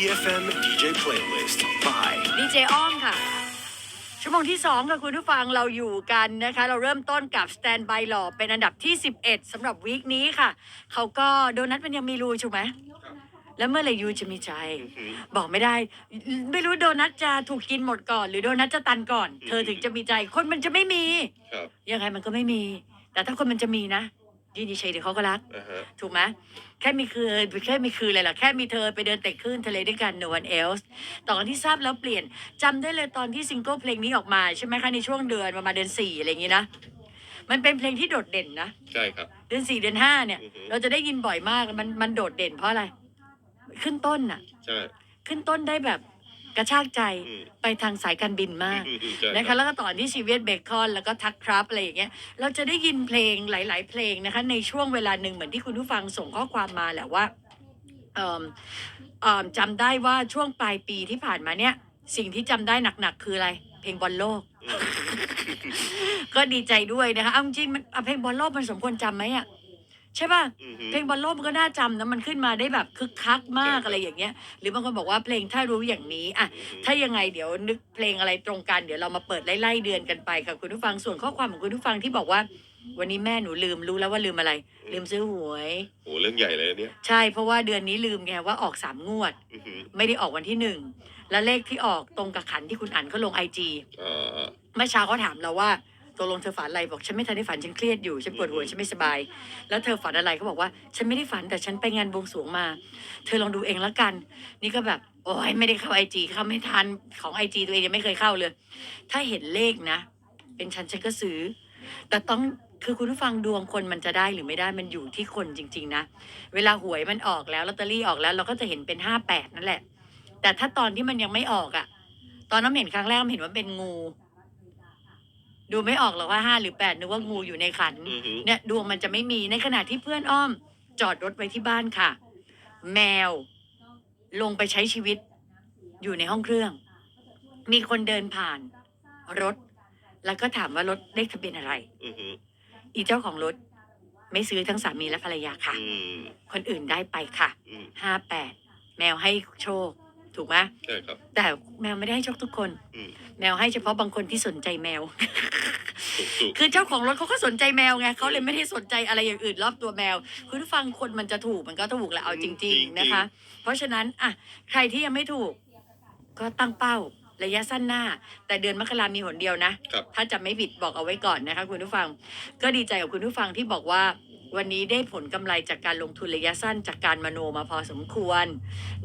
EFM DJ Playlist by ดีเจอ้อมค่ะ ชั่วโมงที่ 2 ค่ะคุณผู้ฟังเราอยู่กันนะคะ เราเริ่มต้นกับ Stand by หล่อเป็นอันดับที่ 11สำหรับวีคนี้ค่ะ เขาก็โดนัทมันยังมีรูถูกไหม แล้วเมื่อไหรยูจะมีใจ บอกไม่ได้ ไม่รู้โดนัทจะถูกกินหมดก่อน หรือโดนัทจะตันก่อน เธอถึงจะมีใจ คนมันจะไม่มี ครับ ยังไงมันก็ไม่มี แต่ถ้าคนมันจะมีนะ ยินดีเฉยเดี๋ยวเขาก็รัก อ่าฮะถูกไหมแค่มีคือแค่มีคืออะไรล่ะแค่มีเธอไปเดินเตะคลื่นทะเลด้วยกัน no one else ตอนที่ทราบแล้วเปลี่ยนจำได้เลยตอนที่ซิงเกิลเพลงนี้ออกมาใช่ไหมคะในช่วงเดือนประมาณเดือนสี่อะไรอย่างนี้นะ มันเป็นเพลงที่โดดเด่นนะ ใช่ครับ เดือนสี่เดือนห้าเนี่ย อือฮึ เราจะได้ยินบ่อยมากมันมันโดดเด่นเพราะอะไร ขึ้นต้นน่ะ ใช่ ขึ้นต้นได้แบบ กระชากใจอืมไปทางสายการบินมากอืมอืมใช่นะครัคะบแล้วก็ตอนที่ชีเวียตเบคอนแล้วก็ทักครับอะไรอย่างเงี้ยเราจะได้ยินเพลงหลาย ๆ เพลงนะคะในช่วงเวลาหนึ่งเหมือนที่คุณผู้ฟังส่งข้อความมาแหละว่าเอิ่มเอิ่มจำได้ว่าช่วงปลายปีที่ผ่านมาเนี่ย สิ่งที่จำได้หนัก ๆ คืออะไร เพลงบอลโลกอืมก็ดีใจด้วยนะคะเอาจริงๆมันเอาเพลงบอลโลกมันสมควรจำไหมอะ ใช่ป่ะอืมฮึ เพลงบอลโลกมันก็น่าจำนะมันขึ้นมาได้แบบคึกคักมากใช่ครับ อะไรอย่างเงี้ย หรือบางคนบอกว่าเพลงถ้ารู้อย่างนี้อะอืมฮึ ถ้ายังไงเดี๋ยวนึกเพลงอะไรตรงกันเดี๋ยวเรามาเปิดไล่ๆเดือนกันไปค่ะคุณผู้ฟังส่วนข้อความของคุณผู้ฟังที่บอกว่า วันนี้แม่หนูลืมรู้แล้วว่าลืมอะไรลืมซื้อหวย โอ้เรื่องใหญ่เลยอันเนี่ยใช่เพราะว่าเดือนนี้ลืมไงว่าออกสามงวด อืมฮึไม่ได้ออกวันที่หนึ่งและเลขที่ออกตรงกับขันที่คุณอ่านเขาลงไอจี อ่า เมื่อเช้าเขาถามเราว่า ตกลงเธอฝันอะไรบอกฉันไม่ทันได้ฝันฉันเครียดอยู่ฉันปวดหัวฉันไม่สบาย แล้วเธอฝันอะไรเขาบอกว่า ฉันไม่ได้ฝันแต่ฉันไปงานบวงสรวงมา เธอลองดูเองแล้วกัน นี่ก็แบบโอ้ยไม่ได้เข้าไอจีเข้าไม่ทันของไอจีตัวเองยังไม่เคยเข้าเลย ถ้าเห็นเลขนะ เป็นฉันฉันก็ซื้อ แต่ต้องคือคุณผู้ฟังดวงคนมันจะได้หรือไม่ได้มันอยู่ที่คนจริง ๆ นะ เวลาหวยมันออกแล้วลอตเตอรี่ออกแล้ว เราก็จะเห็นเป็นห้าแปดนั่นแหละ แต่ถ้าตอนที่มันยังไม่ออกอะตอนน้ำเห็นครั้งแรกน้ำเห็นว่าเป็นงู ดูไม่ออกหรอกว่าห้าหรือแปดนึกว่างูอยู่ในขัน อืมฮึเนี่ยดวงมันจะไม่มีในขณะที่เพื่อนอ้อม จอดรถไว้ที่บ้านค่ะ แมว ลงไปใช้ชีวิต อยู่ในห้องเครื่อง มีคนเดินผ่าน รถ แล้วก็ถามว่ารถเลขทะเบียนอะไร อืมฮึอีเจ้าของรถ ไม่ซื้อทั้งสามีและภรรยาค่ะ อืมคนอื่นได้ไปค่ะอืมห้าแปดแมวให้โชค ถูกไหมใช่ครับ แต่แมวไม่ได้ให้โชคทุกคน อืม แมวให้เฉพาะบางคนที่สนใจแมวถูกถูกคือเจ้าของรถเขาก็สนใจแมวไงเขาเลยไม่ได้สนใจอะไรอย่างอื่นรอบตัวแมว คุณผู้ฟังคนมันจะถูกมันก็ถูกแหละเอาจริง ๆนะคะ เพราะฉะนั้นอะใครที่ยังไม่ถูก ก็ตั้งเป้าระยะสั้นหน้า แต่เดือนมกรามีหนเดียวนะครับถ้าจะไม่ผิดบอกเอาไว้ก่อนนะคะคุณผู้ฟัง ก็ดีใจกับคุณผู้ฟังที่บอกว่าวันนี้ได้ผลกำไรจากการลงทุนระยะสั้นจากการมโนมาพอสมควร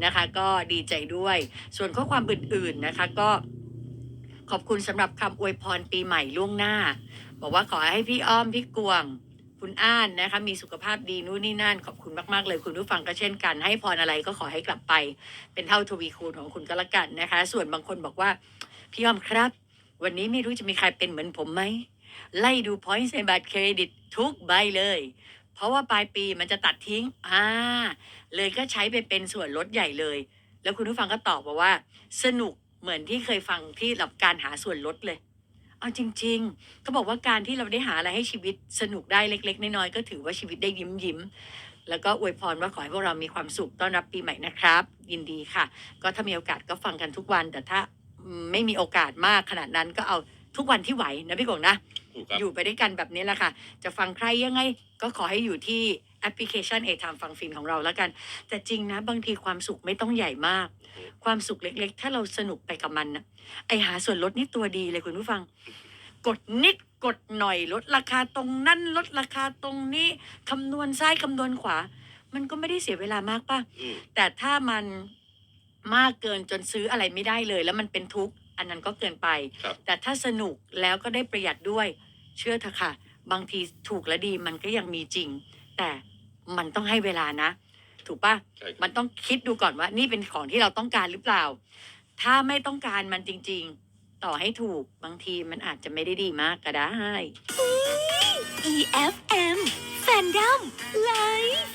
นะคะ ก็ดีใจด้วย ส่วนข้อความอื่นๆนะคะ ก็ ขอบคุณสำหรับคำอวยพรปีใหม่ล่วงหน้า บอกว่าขอให้พี่อ้อมพี่กวง คุณอ้านนะคะมีสุขภาพดีนู่นนี่นั่น ขอบคุณมากๆเลย คุณผู้ฟังก็เช่นกัน ให้พรอะไรก็ขอให้กลับไป เป็นเท่าทวีคูณของคุณก็แล้วกันนะคะ ส่วนบางคนบอกว่าพี่อ้อมครับ วันนี้ไม่รู้จะมีใครเป็นเหมือนผมไหมไล่ดูพอยต์ในบัตรเครดิตทุกใบเลย เพราะว่าปลายปีมันจะตัดทิ้งอ่าเลยก็ใช้ไปเป็นส่วนลดใหญ่เลย แล้วคุณผู้ฟังก็ตอบมาว่า สนุก เหมือนที่เคยฟังที่หลับการหาส่วนลดเลย เอาจริงๆก็บอกว่าการที่เราได้หาอะไรให้ชีวิตสนุกได้เล็ก ๆ น้อยๆก็ถือว่าชีวิตได้ยิ้มยิ้มๆแล้วก็อวยพรว่าขอให้พวกเรามีความสุขต้อนรับปีใหม่นะครับ ยินดีค่ะ ก็ถ้ามีโอกาสก็ฟังกันทุกวัน แต่ถ้าไม่มีโอกาสมากขนาดนั้นก็เอาทุกวันที่ไหวนะพี่กงนะ ถูกครับ อยู่ไปด้วยกันแบบนี้แหละค่ะ จะฟังใครยังไงก็ขอให้อยู่ที่ แอปพลิเคชันเอทามฟังฟินของเราแล้วกัน แต่จริงนะบางทีความสุขไม่ต้องใหญ่มาก ความสุขเล็กๆ ถ้าเราสนุกไปกับมันนะไอหาส่วนลดนี่ตัวดีเลยคุณผู้ฟัง กดนิดกดหน่อยลดราคาตรงนั้นลดราคาตรงนี้คำนวณซ้ายคำนวณขวา มันก็ไม่ได้เสียเวลามากป่ะ อืมแต่ถ้ามันมากเกินจนซื้ออะไรไม่ได้เลย แล้วมันเป็นทุกข์อันนั้นก็เกินไป ครับ แต่ถ้าสนุกแล้วก็ได้ประหยัดด้วย เชื่อเถอะค่ะ บางทีถูกและดีมันก็ยังมีจริง แต่ มันต้องให้เวลานะ ถูกปะใช่ครับ มันต้องคิดดูก่อนว่า นี่เป็นของที่เราต้องการหรือเปล่า ถ้าไม่ต้องการมันจริง ๆ ต่อให้ถูกบางทีมันอาจจะไม่ได้ดีมากก็ได้ EFM Fandom Live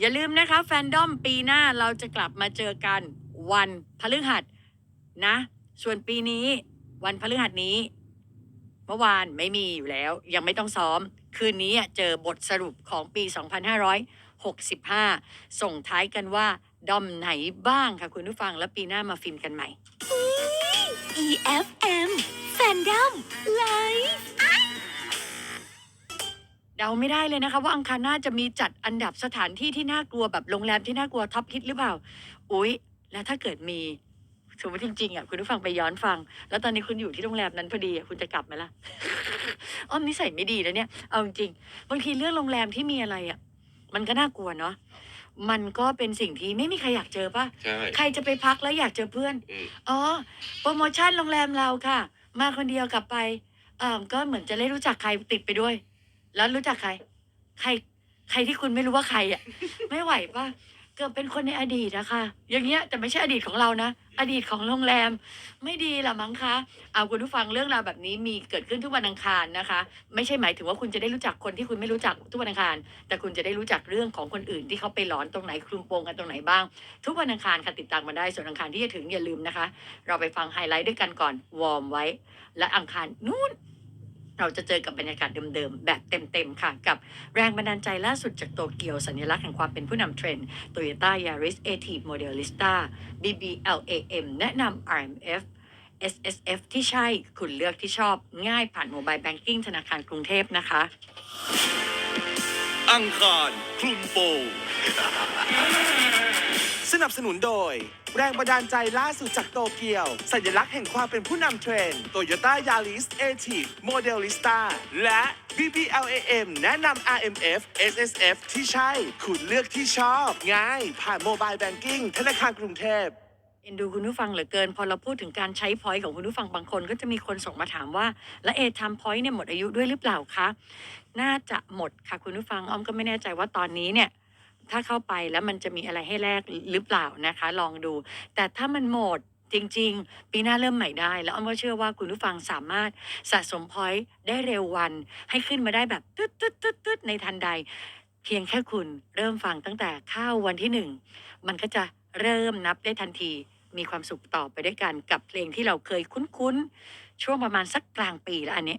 อย่าลืมนะคะแฟนดอมปีหน้าเราจะกลับมาเจอกันวันพฤหัสนะ ส่วนปีนี้วันพฤหัสนี้ เมื่อวานไม่มีอยู่แล้ว ยังไม่ต้องซ้อม คืนนี้อะเจอบทสรุปของปี 2565 ส่งท้ายกันว่าดอมไหนบ้างค่ะคุณผู้ฟังแล้วปีหน้ามาฟินกันใหม่ EFM Fandom Live เดาไม่ได้เลยนะคะว่าอังคารหน้าจะมีจัดอันดับสถานที่ที่น่ากลัวแบบโรงแรมที่น่ากลัวท็อปฮิตหรือเปล่า อุ๊ย แล้วถ้าเกิดมี สมมติจริงๆอะคุณผู้ฟังไปย้อนฟัง แล้วตอนนี้คุณอยู่ที่โรงแรมนั้นพอดีอะคุณจะกลับไหมล่ะ อ้อมนิสัยไม่ดีนะเนี่ย เอาจริงๆบางทีเรื่องโรงแรมที่มีอะไรอะ มันก็น่ากลัวเนาะ มันก็เป็นสิ่งที่ไม่มีใครอยากเจอป่ะ ใช่ ใครจะไปพักแล้วอยากเจอเพื่อน อืม อ๋อ โปรโมชั่นโรงแรมเราค่ะ มาคนเดียวกลับไปเอ่อก็เหมือนจะได้รู้จักใครติดไปด้วย แล้วรู้จักใคร ใคร ใครที่คุณไม่รู้ว่าใครอะ ไม่ไหวปะ เกิดเป็นคนในอดีตอะค่ะ อย่างเงี้ยแต่ไม่ใช่อดีตของเรานะ อดีตของโรงแรม ไม่ดีละมั้งคะเอาคุณผู้ฟังเรื่องราวแบบนี้มีเกิดขึ้นทุกวันอังคารนะคะ ไม่ใช่หมายถึงว่าคุณจะได้รู้จักคนที่คุณไม่รู้จักทุกวันอังคาร แต่คุณจะได้รู้จักเรื่องของคนอื่นที่เขาไปหลอนตรงไหนคลุมโปงกันตรงไหนบ้าง ทุกวันอังคารค่ะติดตามมาได้ส่วนอังคารที่จะถึงอย่าลืมนะคะ เราไปฟังไฮไลท์ด้วยกันก่อนวอร์มไว้ และอังคารนู้น เราจะเจอกับบรรยากาศเดิมๆ แบบเต็มๆ ค่ะ กับแรงบันดาลใจล่าสุดจากโตเกียว สัญลักษณ์แห่งความเป็นผู้นำเทรนด์ Toyota Yaris a t Modelista BBLAM แนะนำ RMF SSF ที่ใช่คุณเลือกที่ชอบง่ายผ่านโมบายแบงกิ้งธนาคารกรุงเทพนะคะ อังคารคลุมโปง สนับสนุนโดย แรงบันดาลใจล่าสุดจากโตเกียว สัญลักษณ์แห่งความเป็นผู้นำเทรนด์ Toyota Yaris a t Modelista และ BBLAM แนะนำ RMF SSF ที่ใช่ คุณเลือกที่ชอบ ง่าย ผ่านโมบายแบงกิ้งธนาคารกรุงเทพ เอ็นดูคุณผู้ฟังเหลือเกิน พอเราพูดถึงการใช้พอยต์ของคุณผู้ฟังบางคน ก็จะมีคนส่งมาถามว่า แล้วเอทำพอยต์เนี่ยหมดอายุด้วยหรือเปล่าคะ น่าจะหมดค่ะคุณผู้ฟังอ้อมก็ไม่แน่ใจว่าตอนนี้เนี่ย ถ้าเข้าไปแล้วมันจะมีอะไรให้แลกหรือเปล่านะคะ ลองดู แต่ถ้ามันหมดจริง ๆ ปีหน้าเริ่มใหม่ได้ แล้วอ้อมก็เชื่อว่าคุณผู้ฟังสามารถสะสมพอยต์ได้เร็ววัน ให้ขึ้นมาได้แบบตึ๊ดตึ๊ดตึ๊ดตึ๊ดในทันใด เพียงแค่คุณเริ่มฟังตั้งแต่เข้าวันที่หนึ่งมันก็จะเริ่มนับได้ทันที มีความสุขต่อไปด้วยกันกับเพลงที่เราเคยคุ้นๆช่วงประมาณสักกลางปีแล้วอันนี้